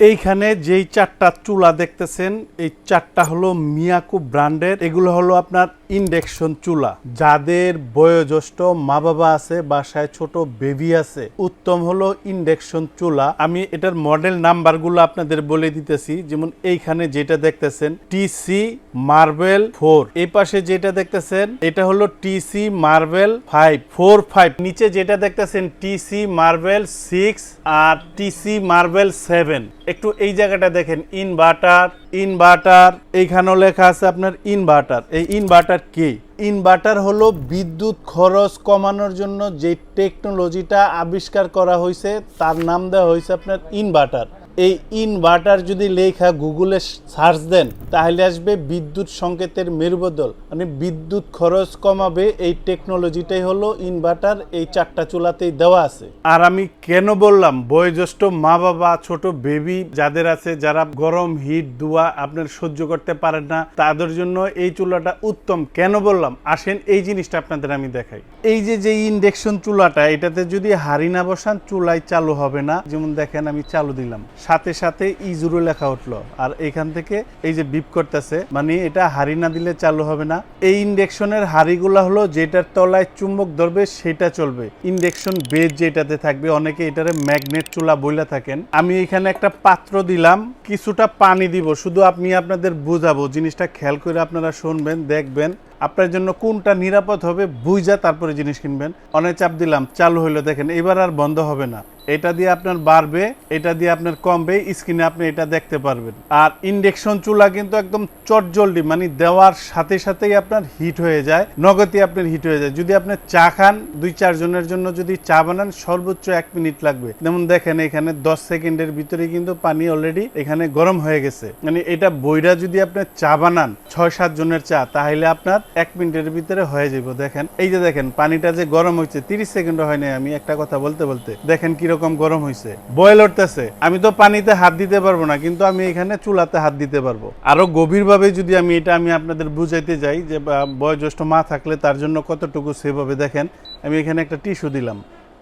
এইখানে যেই চারটা চুলা দেখতেছেন এই চারটা হলো মিয়াকু ব্র্যান্ডের। এগুলো হলো আপনার ইন্ডেকশন চুলা। যাদের বয়োজ্যেষ্ঠ মা বাবা আছে, বাসায় ছোট বেবি আছে, উত্তম হলো ইন্ডেকশন চুলা। আমি এটার মডেল নাম্বারগুলো আপনাদের বলে দিতেছি। যেমন এইখানে যেটা দেখতেছেন টিসি মার্বেল ফোর এই পাশে যেটা দেখতেছেন, এটা হলো TC marble five four five নিচে যেটা দেখতেছেন টিসি মার্বেল সিক্স আর টিসি মার্বেল সেভেন একটু এই জায়গাটা দেখেন ইনভার্টার ইনভার্টার, এইখানেও লেখা আছে আপনার ইনভার্টার। এই ইনভার্টার কি? ইনভার্টার হলো বিদ্যুৎ খরচ কমানোর জন্য যে টেকনোলজিটা আবিষ্কার করা হয়েছে তার নাম দেওয়া হয়েছে আপনার ইনভার্টার। এই ইনভার্টার যদি লেখা গুগলে সার্চ দেন, তাহলে আসবে বিদ্যুৎ সংকেতের মেরুবদল। মানে বিদ্যুৎ খরচ কমাবে, এই টেকনোলজিটাই হলো ইনভার্টার এই চারটা চুলাতেই দেওয়া আছে। আর আমি কেন বললাম, বয়োজ্যেষ্ঠ মা বাবা ছোট বেবি যাদের আছে, যারা গরম হিট দুয়া আপনার সহ্য করতে পারেন না, তাদের জন্য এই চুলাটা উত্তম। কেন বললাম? আসেন এই জিনিসটা আপনাদের আমি দেখাই। এই যে যে ইন্ডাকশন চুলাটা, এটাতে যদি হাড়ি না বসান চুলাই চালু হবে না। যেমন দেখেন, আমি চালু দিলাম। সাথে সাথে ইজুরো লেখা উঠল। আর এখান থেকে এই যে বিপ করতেছে মানে এটা হাড়ি না দিলে চালু হবে না। এই ইন্ডাকশনের হাড়িগুলো হলো যেটার তলায় চুম্বক ধরবে, সেটা চলবে। ইন্ডেকশন বেজ যেটাতে থাকবে, অনেকে এটারে ম্যাগনেট চুলা বইলা থাকেন। আমি এখানে একটা পাত্র দিলাম, কিছুটা পানি দিব, শুধু আপনি আপনাদের বুঝাবো। জিনিসটা খেয়াল করে আপনারা শুনবেন, দেখবেন। আপনার জন্য কোনটা নিরাপদ হবে বুঝা তারপরে জিনিস কিনবেন। অনেক চাপ দিলাম, চালু হইল, দেখেন, এবার আর বন্ধ হবে না। এটা দিয়ে আপনার বাড়বে, এটা দিয়ে আপনার কমবে, স্ক্রিনে আপনি এটা দেখতে পারবেন। আর ইন্ডেকশন চুলা কিন্তু একদম চটজলদি মানে দেওয়ার সাথে সাথেই আপনার হিট হয়ে যায়, নগদই আপনার হিট হয়ে যায়। যদি আপনি চা খান, দুই চারজনের জন্য যদি চা বানান, সর্বোচ্চ এক মিনিট লাগবে। যেমন দেখেন, এখানে দশ সেকেন্ডের ভিতরে কিন্তু পানি অলরেডি এখানে গরম হয়ে গেছে। মানে এটা বইরা যদি আপনি চা বানান, ছয় সাত জনের চা, তাহলে আপনার এক মিনিটের ভিতরে হয়ে যাব দেখেন। এই যে দেখেন, পানিটা যে গরম হয়েছে তিরিশ সেকেন্ড হয় নাই আমি একটা কথা বলতে বলতে। দেখেন কীরকম গরম হয়েছে বয়েল উঠতেছে আমি তো পানিতে হাত দিতে পারব না, কিন্তু আমি এখানে চুলাতে হাত দিতে পারব। আরও গভীরভাবে যদি আমি এটা আমি আপনাদের বুঝাইতে যাই যে বয়োজ্যেষ্ঠ মা থাকলে তার জন্য কতটুকু সেভাবে দেখেন, আমি এখানে একটা টিস্যু দিলাম।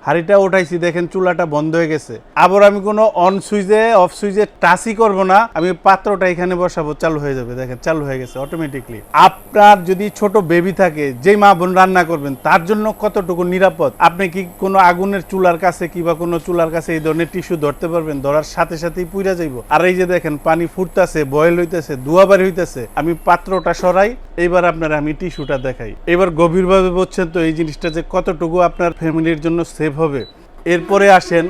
হাড়িটা উঠাইছি, দেখেন চুলাটা বন্ধ হয়ে গেছে। আবার আমি কোনো অন সুইচে অফ সুইচে টাচই করব না। আমি পাত্রটা এখানে বসাবো, চালু হয়ে যাবে। দেখেন, চালু হয়ে গেছে অটোমেটিকলি আপনার যদি ছোট বেবি থাকে, যেই মা বোন রান্না করবেন, তার জন্য কতটুকু নিরাপদ? আপনি কি কোনো আগুনের চুলার কাছে কিংবা কোনো চুলার কাছে এই ধরনের টিস্যু ধরতে পারবেন? ধরার সাথে সাথেই পুইরা যাইব। আর এই যে দেখেন, পানি ফুটতেছে বয়েল হইতেছে দুয়াবারি হইতেছে। আমি পাত্রটা সরাই, এবার আপনার আমি টিস্যুটা দেখাই। এবার গভীরভাবে বলছেন তো, এই জিনিসটা যে কতটুকু আপনার ফ্যামিলির জন্য সেভ হবে। এরপরে আসেন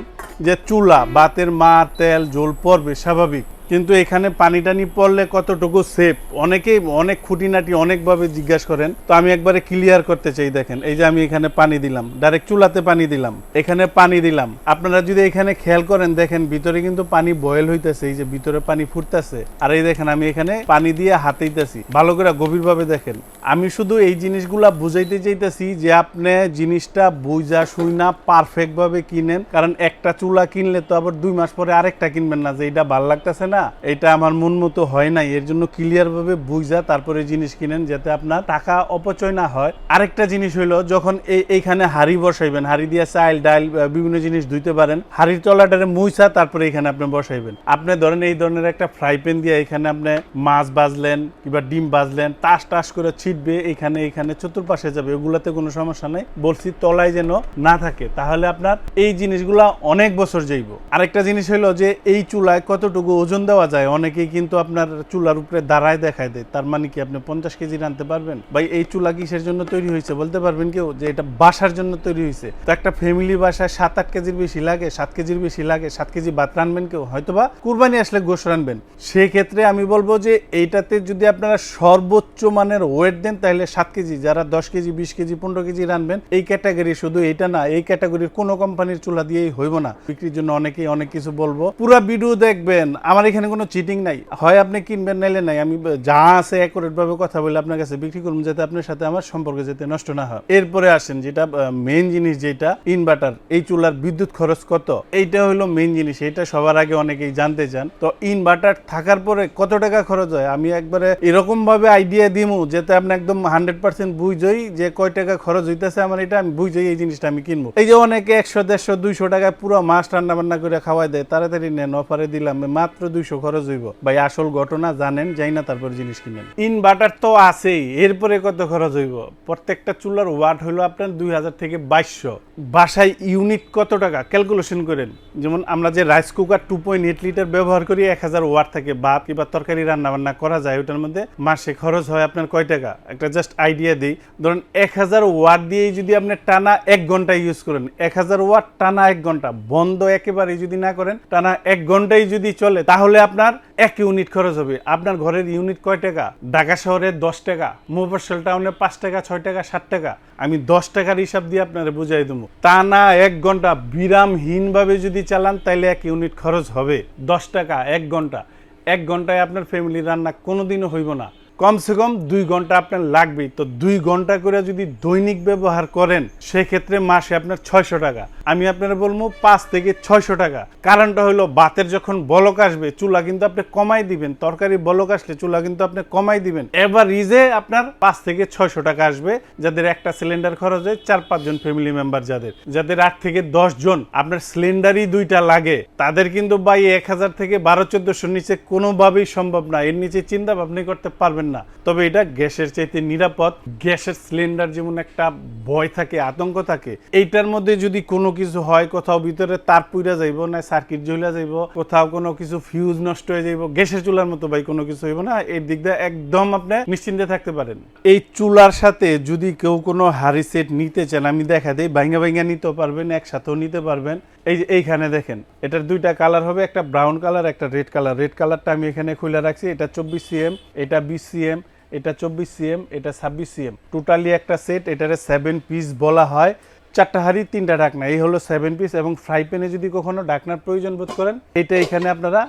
যে চুলা বাতের মা তেল জল পড়বে স্বাভাবিক। কিন্তু এখানে পানি টানি পড়লে কতটুকু সেফ অনেকেই অনেক খুঁটিনাটি অনেকভাবে জিজ্ঞাসা করেন। তো আমি একবারে ক্লিয়ার করতে চাই, দেখেন, এই যে আমি এখানে পানি দিলাম ডাইরেক্ট চুলাতে পানি দিলাম, এখানে পানি দিলাম। আপনারা যদি এখানে খেয়াল করেন, দেখেন, ভিতরে কিন্তু পানি বয়েল হইতেছে, এই যে ভিতরে পানি ফুটতেছে। আর এই দেখেন, আমি এখানে পানি দিয়ে হাতেইতেছি ভালো করে গভীরভাবে দেখেন। আমি শুধু এই জিনিসগুলা বুঝাইতে চাইতেছি যে আপনি জিনিসটা বুঝা শুই না পারফেক্ট ভাবে কিনেন। কারণ একটা চুলা কিনলে তো আবার দুই মাস পরে আরেকটা কিনবেন না, যে এটা ভালো লাগতেছে না। এটা আমার মন মতো হয় নাই। এর জন্য ক্লিয়ার ভাবে বুঝা, তারপরে জিনিস কিনেন যাতে আপনার টাকা অপচয় না হয়। আরেকটা জিনিস হইল, যখন এইখানে হাড়ি বসাইবেন, হাড়ি দিয়ে চাইল, ডাইল বিভিন্ন জিনিস ধুইতে পারেন, হাড়ির তলাটারে মুইসা তারপরে এখানে আপনি বসাইবেন। আপনি ধরেন এই ধরনের একটা ফ্রাই প্যান দিয়ে এখানে আপনি মাছ বাজলেন কিংবা ডিম বাজলেন টাস টাস করে ছিটবে, এখানে এখানে চতুর্পাশে যাবে, ওগুলাতে কোনো সমস্যা নাই। বলছি তলায় যেন না থাকে, তাহলে আপনার এই জিনিসগুলা অনেক বছর যাইব। আরেকটা জিনিস হলো যে এই চুলায় কতটুকু ওজন দেওয়া যায়, অনেকেই কিন্তু আপনার চুলার উপরে দাঁড়ায় দেখায় দেয়। তার মানে কি আপনি পঞ্চাশ কেজি রানতে পারবেন? ভাই, এই চুলা কিসের জন্য তৈরি হয়েছে বলতে পারবেন কেউ? যে এটা বাসার জন্য তৈরি হয়েছে। তো একটা ফ্যামিলি বাসায় সাত আট কেজির বেশি লাগে, সাত কেজির বেশি লাগে, সাত কেজি ভাত রানবেন কেউ? হয়তোবা কুরবানি আসলে গোশ রানবেন সেক্ষেত্রে আমি বলব যে এইটাতে যদি আপনারা সর্বোচ্চ মানের ওয়েট দেন, তাহলে সাত কেজি, যারা দশ কেজি, বিশ কেজি, পনেরো কেজি রানবেন এই ক্যাটাগরি শুধু এটা না, এই ক্যাটাগরির কোনো কোম্পানির চুলা দিয়েই হইব না। বিক্রির জন্য অনেকেই অনেক কিছু বলব। পুরা ভিডিও দেখবেন। আমার এখানে কোনো চিটিং নাই। হয় আপনি কিনবেন, নাইলে নাই। আমি যা আছে অ্যাকুরেট ভাবে কথা বলে আপনার কাছে বিক্রি করুন, যাতে আপনার সাথে আমার সম্পর্ক যাতে নষ্ট না হয়। এরপরে আসেন, যেটা মেইন জিনিস যেটা ইনভার্টার এই চুলার বিদ্যুৎ খরচ কত? এইটা হলো মেইন জিনিস, এটা সবার আগে অনেকেই জানতে চান। তো ইনভার্টার থাকার পরে কত টাকা খরচ হয়? আমি একবারে এরকম ভাবে আইডিয়া দিমু, যাতে আপনি একদম হান্ড্রেড পার্সেন্ট বুঝই যে কয় টাকা খরচ হইতেছে আমার, এটা আমি বুঝই এই জিনিসটা আমি কিনবো। এই যে অনেকে একশো, দেড়শো, দুইশো টাকায় পুরো মাছ রান্না বান্না করে খাওয়াই দেয়, তাড়াতাড়ি নেন অফারে দিলাম, মাত্র দুইশো খরচ হইব। ভাই, আসল ঘটনা জানেন, যাই না তারপর জিনিস কিনেন। ইনভার্টার তো আছেই এরপরে কত খরচ হইব? প্রত্যেকটা চুলার ওয়াট হইল আপনার দুই হাজার থেকে বাইশশো। বাসায় ইউনিট কত টাকা? ক্যালকুলেশন করেন। যেমন আমরা যে rice cooker two point eight litre ব্যবহার করি, এক হাজার ওয়াট থেকে ভাত কিংবা তরকারি রান্না বান্না করা যায়, ওটার মধ্যে মাসে খরচ হয় আপনার কয় টাকা? একটা জাস্ট আইডিয়া দিই। ধরুন, এক হাজার ওয়াট দিয়েই যদি আপনি টানা এক ঘণ্টা ইউজ করেন, এক হাজার ওয়াট টানা এক ঘণ্টা, বন্ধ একেবারেই যদি না করেন, টানা এক ঘন্টাই যদি চলে, তাহলে আপনার এক ইউনিট খরচ হবে। আপনার ঘরের ইউনিট কয় টাকা? ঢাকা শহরে দশ টাকা মোবাসল টাউনে পাঁচ টাকা, ছয় টাকা, সাত টাকা। আমি দশ টাকার হিসাব দিয়ে আপনারা বুঝাই দেবো। তা না, এক ঘণ্টা বিরামহীনভাবে যদি চালান তাহলে এক ইউনিট খরচ হবে। দশ টাকা, এক ঘণ্টা। এক ঘন্টায় আপনার ফ্যামিলি রান্না কোনোদিনও হইব না। কমসে কম দুই ঘণ্টা আপনার লাগবেই। তো দুই ঘণ্টা করে যদি দৈনিক ব্যবহার করেন, সেক্ষেত্রে মাসে আপনার ছয়শো টাকা। আমি আপনারা বলব পাঁচ থেকে ছয়শো টাকা। কারণটা হলো বাতের যখন বলক আসবে, চুলা কিন্তু আপনি কমাই দিবেন। তরকারি বলক আসলে চুলা কিন্তু আপনি কমাই দিবেন। এবার রিজে আপনার পাঁচ থেকে ছয়শো টাকা আসবে। যাদের একটা সিলিন্ডার খরচ হয় চার পাঁচজন ফ্যামিলি মেম্বার যাদের। যাদের আট থেকে দশ জন, আপনার সিলিন্ডারই দুইটা লাগে। তাদের কিন্তু বাই এক হাজার থেকে বারো, চোদ্দশোর নিচে কোনোভাবেই সম্ভব না। এর নিচে চিন্তা ভাবনা করতে পারবেন না। তবে এটা গ্যাসের চাইতে নিরাপদ। গ্যাসের সিলিন্ডার যেমন একটা ভয় থাকে, আতঙ্ক থাকে, এইটার মধ্যে যদি কোনো কিছু হয়, কোথাও ভিতরে তার পুইরা যাইব না, সার্কিট জ্বলা যাইব, কোথাও কোনো কিছু ফিউজ নষ্ট হয়ে যাইব, গ্যাসের চুলার মতো ভাই কোনো কিছু হইব না এই দিক দিয়ে একদম আপনি নিশ্চিন্তে থাকতে পারেন। এই চুলার সাথে যদি কেউ কোনো হাড়ি সেট নিতে চান, আমি দেখা দিই, ভাইঙ্গা ভাইঙ্গা নিতে পারবেন, একসাথেও নিতে পারবেন। এই যে এইখানে দেখেন, এটার দুইটা কালার হবে, একটা ব্রাউন কালার একটা রেড কালার রেড কালারটা আমি এখানে খুলে রাখছি, এটা চব্বিশ সিএম এটা বিশ সিএম এটা চব্বিশ সিএম এটা ছাব্বিশ সিএম টোটালি একটা সেট এটারে সেভেন পিস বলা হয়। চারটা হাড়ি, তিনটা ডাকনা এই হলো সেভেন পিস এবং ফ্রাই প্যানে যদি কখনো ডাকনার প্রয়োজন বোধ করেন, এটা এখানে আপনারা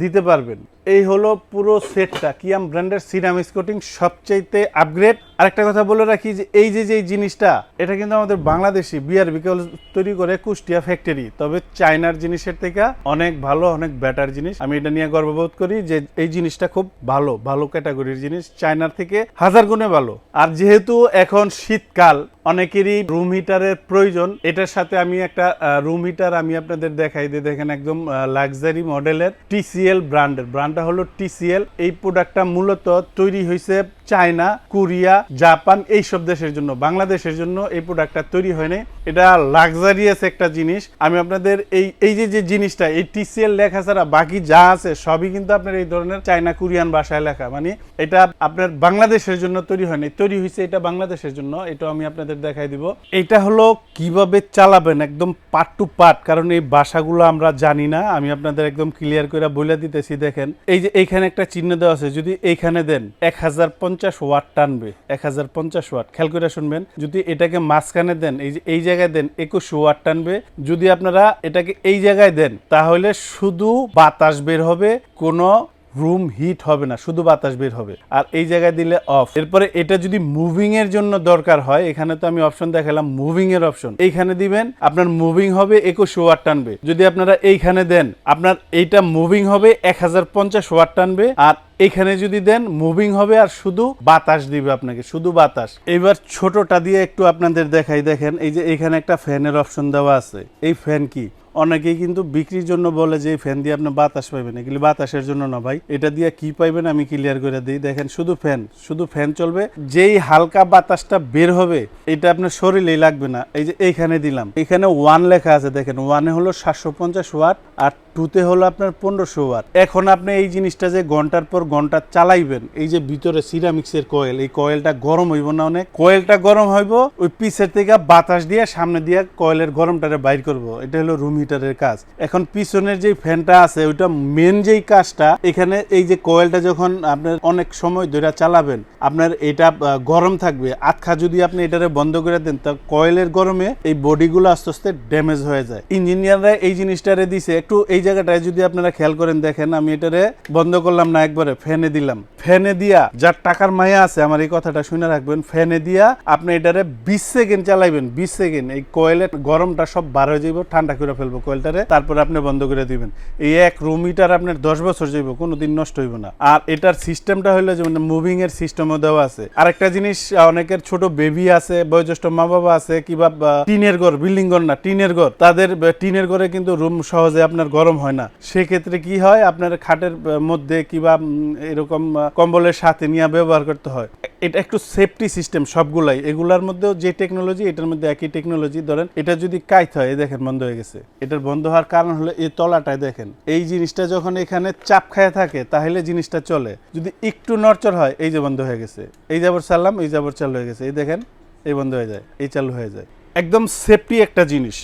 দিতে পারবেন। এই হলো পুরো সেটটা। কিয়াম ব্র্যান্ডের সিরামিক্স কোটিং সবচাইতে আপগ্রেড আরেকটা কথা বলে রাখি যে এই যে যে জিনিসটা, এটা কিন্তু আমাদের বাংলাদেশি বিয়ার বিকল তৈরি করে কুষ্টিয়া ফ্যাক্টরি তবে চায়নার জিনিসের থেকে অনেক ভালো, অনেক বেটার জিনিস। আমি এটা নিয়ে গর্ববোধ করি যে এই জিনিসটা খুব ভালো ভালো ক্যাটাগরির জিনিস। চায়নার থেকে হাজার গুণে ভালো। আর যেহেতু এখন শীতকাল, অনেকেরই রুম হিটারের প্রয়োজন। এটার সাথে আমি একটা রুম হিটার আমি আপনাদের দেখাই দিই দেখেন একদম লাক্সারি মডেলের টিসিএল ব্র্যান্ডের ব্র্যান্ডটা হলো টিসিএল। এই প্রোডাক্টটা মূলত তৈরি হয়েছে চায়না, কোরিয়া, জাপান এইসব দেশের জন্য, বাংলাদেশের জন্য এই প্রোডাক্টটা তৈরি হয়নি এটা লাক্সারিয়াস একটা জিনিস। আমি আপনাদের এই এই যে যে জিনিসটা, এই টিসিএল লেখা ছাড়া বাকি যা আছে, সবই কিন্তু আপনার এই ধরনের চায়না, কোরিয়ান ভাষায় লেখা। মানে এটা আপনার বাংলাদেশের জন্য তৈরি হয়নি। তৈরি হয়েছে এটা বাংলাদেশের জন্য। এটা আমি আপনাদের দেখাই দিব। এটা হলো কীভাবে চালাবেন একদম পার্ট টু পার্ট কারণ এই ভাষাগুলো আমরা জানি না। আমি আপনাদের একদম ক্লিয়ার করে বলে দিতেছি, দেখেন। এই যে, এইখানে একটা চিহ্ন দেওয়া আছে। যদি এইখানে দেন, এক হাজার পঞ্চাশ ওয়াট টানবে, এক হাজার পঞ্চাশ ওয়াট। খেয়াল করে শুনবেন, যদি এটাকে মাঝখানে দেন, এই যে, এই জায়গায় দেন, একুশ ওয়াট টানবে। যদি আপনারা এটাকে এই জায়গায় দেন, তাহলে শুধু বাতাস বের হবে, কোনো রুম হিট হবে না, শুধু বাতাস বের হবে। আর এই জায়গায় দিলে অফ। এরপরে এটা যদি মুভিং এর জন্য দরকার হয়, এখানে তো আমি অপশন দেখালাম মুভিং এর অপশন এইখানে দিবেন, আপনার মুভিং হবে, একুশ ওয়াট টানবে। যদি আপনারা এইখানে দেন, আপনার এইটা মুভিং হবে, এক হাজার পঞ্চাশ ওয়াট টানবে। আর এখানে যদি দেন মুভিং হবে আর শুধু বাতাস দিবে আপনাকে, শুধু বাতাস। এবার ছোটটা দিয়ে একটু আপনাদের দেখাই, দেখেন, এই যে এখানে একটা ফ্যানের অপশন দেওয়া আছে। এই ফ্যান কি? অনেকেই কিন্তু বিক্রির জন্য বলে যে এই ফ্যান দিয়ে আপনি বাতাস পাইবেন। এগুলি বাতাসের জন্য না ভাই। এটা দিয়ে কি পাইবেন আমি ক্লিয়ার করে দিই। দেখেন, শুধু ফ্যান শুধু ফ্যান চলবে। যেই হালকা বাতাসটা বের হবে, এটা আপনার শরীরেই লাগবে না। এই যে এইখানে দিলাম। এখানে ওয়ান লেখা আছে, দেখেন ওয়ানে হলো সাতশো পঞ্চাশ ওয়াট, আর টুতে হলো আপনার পনেরোশো ওয়াট এখন আপনি এই জিনিসটা যে ঘণ্টার পর ঘণ্টা চালাইবেন, এই যে ভিতরে সিরামিক্সের কয়েল এই কয়েলটা গরম হইব না অনেক। কয়েলটা গরম হইব, ওই পিছের থেকে বাতাস দিয়ে সামনে দিয়ে কয়েলের গরমটারে বাইর করব। এটা হলো রুম হিটারের কাজ। এখন পিছনের যে ফ্যানটা আছে, ওইটা মেন যেই কাজটা, এখানে এই যে কয়েলটা যখন আপনার অনেক সময় ধরে চালাবেন, আপনার এটা গরম থাকবে। আটখা যদি আপনি এটারে বন্ধ করে দেন, তা কয়েলের গরমে এই বডিগুলো আস্তে আস্তে ড্যামেজ হয়ে যায়। ইঞ্জিনিয়াররা এই জিনিসটারে দিছে একটু একটু এই জায়গাটায় যদি আপনারা খেয়াল করেন, দেখেন আমি এটারে বন্ধ করলাম না, একবারে ফ্যানে দিলাম। ফ্যানে দিয়া যার টাকার মায়া আছে, আমার এই কথাটা শুনে রাখবেন, ফ্যানে দিয়া আপনি এটারে বিশ সেকেন্ড চালাইবেন, বিশ সেকেন্ড। এই কয়েলের গরমটা সব বার হয়ে যাইব, ঠান্ডা করে ফেলব কয়েলটারে, তারপরে আপনি বন্ধ করে দিবেন। এই এক রুম হিটার আপনার দশ বছর যাইব কোনো দিন নষ্ট হইব না। আর এটার সিস্টেমটা হইল যে মুভিং এর সিস্টেমও দেওয়া আছে। আরেকটা জিনিস, অনেকের ছোট বেবি আছে, বয়োজ্যেষ্ঠ মা বাবা আছে, কিংবা টিনের ঘর বিল্ডিং ঘর না, টিনের ঘর। তাদের টিনের ঘরে কিন্তু রুম সহজে আপনার গরম হয় না। সেক্ষেত্রে কি হয়? আপনার খাটের মধ্যে কিংবা এরকম কম্বলের সাথে নিয়ে ব্যবহার করতে হয়। এটা একটু সেফটি সিস্টেম সবগুলাই। এগুলার মধ্যেও যে টেকনোলজি এটার মধ্যে একই টেকনোলজি ধরেন, এটা যদি কাইত হয় দেখেন, বন্ধ হয়ে গেছে। এটার বন্ধ হওয়ার কারণ হলো এই তলাটায় দেখেন। এই জিনিসটা যখন এখানে চাপ খায় থাকে, তাহলে জিনিসটা চলে। যদি একটু নড়চড় হয়, এই যে বন্ধ হয়ে গেছে। এই যাবর চাললাম এই যাবর চালু হয়ে গেছে। এই দেখেন, এই বন্ধ হয়ে যায়, এই চালু হয়ে যায়। একদম সেফটি একটা জিনিস।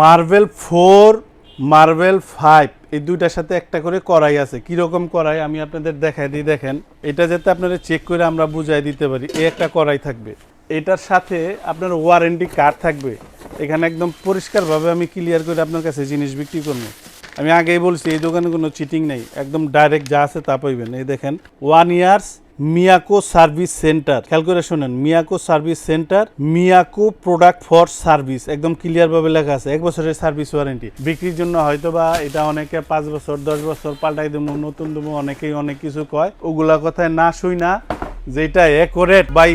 মার্বেল ফোর মার্বেল ফাইভ এই দুইটার সাথে একটা করে কড়াই আছে। কীরকম কড়াই? আমি আপনাদের দেখাই দিই, দেখেন। এটা যাতে আপনারা চেক করে আমরা বুঝাই দিতে পারি, এই একটা কড়াই থাকবে। এটার সাথে আপনার ওয়ারেন্টি কার্ড থাকবে। এখানে একদম পরিষ্কারভাবে আমি ক্লিয়ার করে আপনার কাছে জিনিস বিক্রি করব। আমি আগেই বলছি, এই দোকানে কোনো চিটিং নেই। একদম ডাইরেক্ট যা আছে তা পাইবেন। এই দেখেন one years Miyako service centre. খেয়াল করে শোনেন, Miyako service centre, Miyako product for service একদম ক্লিয়ার ভাবে লেখা আছে, এক বছরের সার্ভিস ওয়ারেন্টি বিক্রির জন্য হয়তো বা এটা অনেকে পাঁচ বছর, দশ বছর পাল্টাই দেবো, নতুন দেবো, অনেকেই অনেক কিছু কয়। ওগুলা কথায় না শুই না যেটা একরেট বাই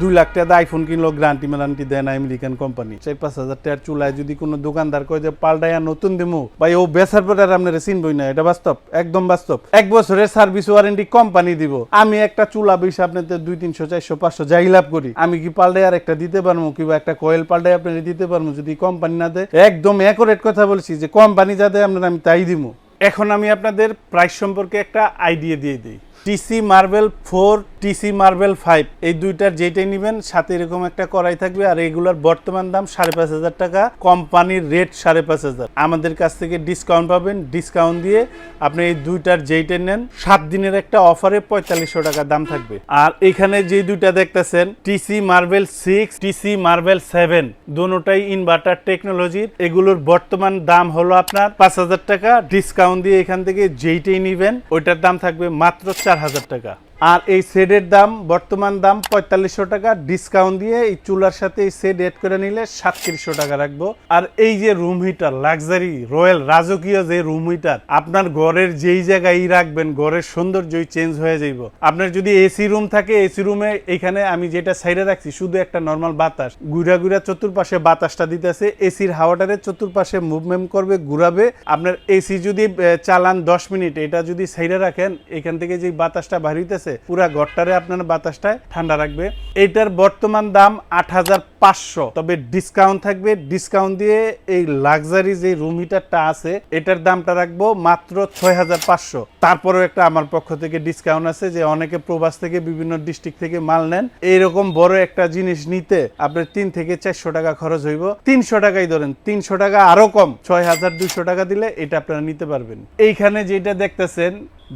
দুই লাখ টাকা আইফোন কিনলো গ্রান্টি ম্যারান্টি দেন আমেরিকান কোম্পানি চার পাঁচ হাজার টাকার চুলায় যদি কোনো দোকানদার কয় যে, পাল্টাইয়া নতুন দিমু। ভাই, ও বেসার পরে আপনারা চিনবই না, এটা বাস্তব, একদম বাস্তব। এক বছরের সার্ভিস ওয়ারেন্টি কোম্পানি দিব। আমি একটা চুলা বেশি আপনাদের দুই তিনশো, চারশো, পাঁচশো যাই লাভ করি। আমি কি পাল্টাই আর একটা দিতে পারব, কিংবা একটা কয়েল পাল্টাই আপনারা দিতে পারব, যদি কোম্পানি না দেয়? একদম একরেট কথা বলছি যে কোম্পানি যা দেয় আপনারা আমি তাই দিব এখন আমি আপনাদের প্রাইস সম্পর্কে একটা আইডিয়া দিয়ে দিই। TC marble four TC marble five এই দুইটার যেটাই নেবেন, সাথে এরকম একটা করাই থাকবে আর এগুলোর বর্তমান দাম সাড়ে পাঁচ হাজার টাকা, কোম্পানির রেট সাড়ে পাঁচ হাজার। আমাদের কাছ থেকে ডিসকাউন্ট পাবেন ডিসকাউন্ট দিয়ে আপনি এই দুইটার যেইটা নেন, সাত দিনের একটা অফারে পঁয়তাল্লিশশো টাকা দাম থাকবে। আর এখানে যে দুইটা দেখতেছেন TC marble six TC marble seven দুটাই ইনভার্টার টেকনোলজির এগুলোর বর্তমান দাম হলো আপনার পাঁচ হাজার টাকা ডিসকাউন্ট দিয়ে এখান থেকে যেইটাই নিবেন, ওইটার দাম থাকবে মাত্র চার হাজার টাকা। আর এই সেটের দাম, বর্তমান দাম পঁয়তাল্লিশশো টাকা। ডিসকাউন্ট দিয়ে এই চুলার সাথে এই সেট এড করে নিলে সাতত্রিশশো টাকা রাখব। আর এই যে রুম হিটার লাক্সারি রয়্যাল রাজকীয় যে রুম হিটার আপনার ঘরের যেই জায়গায় রাখবেন, ঘরের সৌন্দর্যই চেঞ্জ হয়ে যাইব। আপনার যদি এসি রুম থাকে এসি রুমে এখানে আমি যেটা সাইডে রাখছি, শুধু একটা নর্মাল বাতাস। গুড়া গুড়া চতুর্পাশে বাতাসটা দিতেছে এসির হাওয়াটারে চতুর্পাশে মুভমেন্ট করবে, ঘুরাবে। আপনার এসি যদি চালান দশ মিনিট, এটা যদি সাইডে রাখেন, এখান থেকে যে বাতাসটা বাড়িতেছে পুরা ঘরটারে আপনার বাতাসটায় ঠান্ডা রাখবে। এটার বর্তমান দাম আট হাজার পাঁচশো। তবে ডিসকাউন্ট থাকবে। ডিসকাউন্ট দিয়ে এই লাক্সারি যে রুম হিটারটা আছে, এটার দামটা রাখব মাত্র ছয় হাজার পাঁচশো। তারপরেও একটা আমার পক্ষ থেকে ডিসকাউন্ট আছে যে অনেকে প্রবাস থেকে বিভিন্ন ডিস্ট্রিক্ট থেকে মাল নেন। এইরকম বড় একটা জিনিস নিতে আপনার তিন থেকে চারশো টাকা খরচ হইব। তিনশো টাকাই ধরেন, তিনশো টাকা আরও কম, ছয় হাজার দুইশো টাকা দিলে এটা আপনারা নিতে পারবেন। এইখানে যেটা দেখতেছেন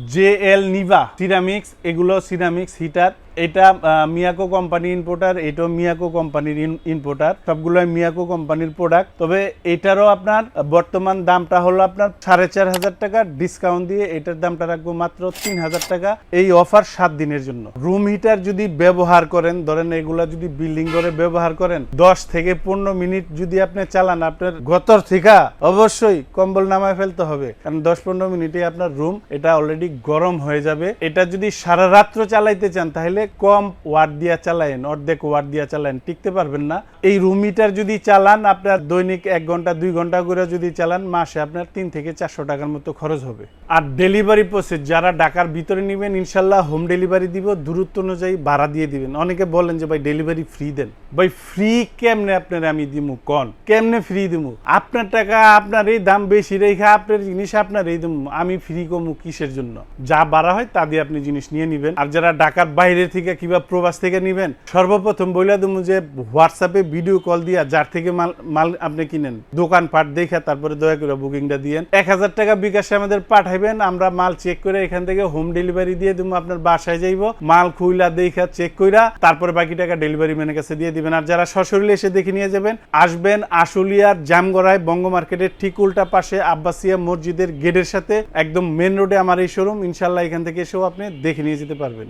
জে এল নিভা সিরামিক্স এগুলো সিরামিক্স হিটার এটা মিয়াকো কোম্পানি ইম্পোর্টার এটাও মিয়াকো কোম্পানির ইম্পোর্টার সবগুলোই মিয়াকো কোম্পানির প্রোডাক্ট তবে এটারও আপনার, বর্তমান দামটা হলো আপনার সাড়ে চার হাজার টাকা। ডিসকাউন্ট দিয়ে এটার দামটা রাখব মাত্র তিন হাজার টাকা। এই অফার সাত দিনের জন্য। রুম হিটার যদি ব্যবহার করেন, ধরেন এগুলা যদি বিল্ডিং করে ব্যবহার করেন, দশ থেকে পনেরো মিনিট যদি আপনি চালান, আপনার গতর থেকে অবশ্যই কম্বল নামায় ফেলতে হবে। কারণ দশ পনেরো মিনিটে আপনার রুম এটা অলরেডি গরম হয়ে যাবে। এটা যদি সারা রাত্র চালাইতে চান, তাহলে কম ওয়াট দিয়া চালায়েন, অর্ধেক ওয়াট দিয়া চালায়েন, টিকতে পারবেন না। এই রুম হিটার যদি চালান, আপনার দৈনিক এক ঘণ্টা, দুই ঘণ্টা করে যদি চালান, মাসে আপনার তিন থেকে চারশো টাকার মতো খরচ হবে। আর ডেলিভারি প্রসেস যারা ঢাকার ভিতরে নেবেন, ইনশাল্লাহ হোম ডেলিভারি দিব, দূরত্ব অনুযায়ী ভাড়া দিয়ে দিবেন। অনেকে বলেন যে, ভাই ডেলিভারি ফ্রি দেন। ভাই ফ্রি কেমনে আপনার আমি দিমু? কন? কেমনে ফ্রি দিমু? আপনার টাকা, আপনার এই দাম বেশি রেখে আপনার জিনিস আপনার এই দিমু। আমি ফ্রি কমু কিসের জন্য? যা বাড়া হয় তা দিয়ে আপনি জিনিস নিয়ে নিবেন। আর যারা ঢাকার বাইরে থেকে কিংবা প্রবাস থেকে নিবেন, সর্বপ্রথম বইলা দেবো যে হোয়াটসঅ্যাপে ভিডিও কল দিয়া যার থেকে মাল মাল আপনি কিনেন। দোকান পাট দেখা তারপরে দয়া করে বুকিংটা দিয়েন। এক হাজার টাকা বিকাশে আমাদের পাঠাইবেন। আমরা মাল চেক করে এখান থেকে হোম ডেলিভারি দিয়ে দেবো আপনার বাসায় যাইব। মাল খুইলা দেখা চেক কইরা তারপরে বাকি টাকা ডেলিভারি ম্যানের কাছে দিয়ে দিবেন। আর যারা সশরীরে এসে দেখে নিয়ে যাবেন, আসবেন আশুলিয়ার জামগড়ায় বঙ্গ মার্কেটের ঠিক উল্টা পাশে আব্বাসিয়া মসজিদের গেটের সাথে, একদম মেন রোডে আমার এই শোরুম ইনশাল্লাহ এখান থেকে এসেও আপনি দেখে নিয়ে যেতে পারবেন।